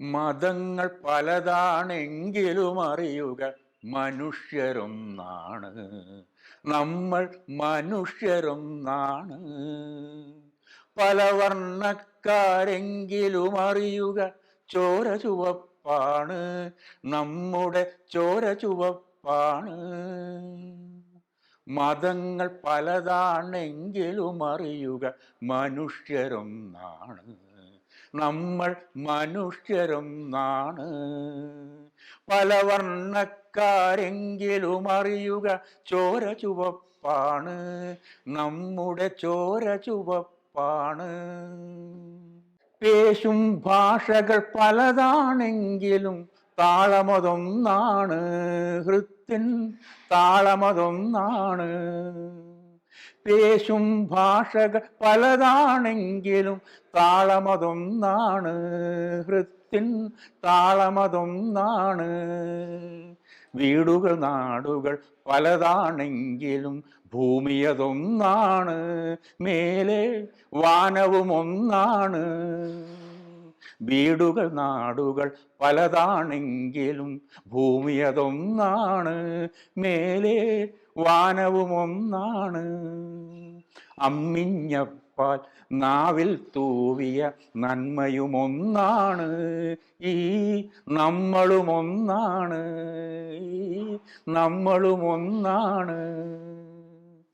മതങ്ങൾ പലതാണെങ്കിലും അറിയുക മനുഷ്യരൊന്നാണ് നമ്മൾ മനുഷ്യരൊന്നാണ് പല വർണക്കാരെങ്കിലും അറിയുക ചോര ചുവപ്പാണ്. നമ്മുടെ ചോര ചുവപ്പാണ്. മതങ്ങൾ പലതാണെങ്കിലും അറിയുക മനുഷ്യരൊന്നാണ് നമ്മൾ മനുഷ്യരൊന്നാണ് പല വർണക്കാരെങ്കിലും അറിയുക ചോര ചുവപ്പാണ്. നമ്മുടെ ചോര ചുവപ്പാണ്. പേശും ഭാഷകൾ പലതാണെങ്കിലും താളമതൊന്നാണ്. ഹൃത്തിൻ താളമതൊന്നാണ്. പേശും ഭാഷകൾ പലതാണെങ്കിലും താളമതൊന്നാണ്. ഹൃത്തിൻ താളമതൊന്നാണ്. വീടുകൾ നാടുകൾ പലതാണെങ്കിലും ഭൂമിയതൊന്നാണ്. മേലെ വാനവും ഒന്നാണ് വീടുകൾ നാടുകൾ പലതാണെങ്കിലും ഭൂമിയതൊന്നാണ്. മേലെ വാനവും ഒന്നാണ് അമ്മിഞ്ഞപ്പാൽ നാവിൽ തൂവിയ നന്മയും ഒന്നാണ് ഈ നമ്മളും ഒന്നാണ് ഈ നമ്മളുമൊന്നാണ്.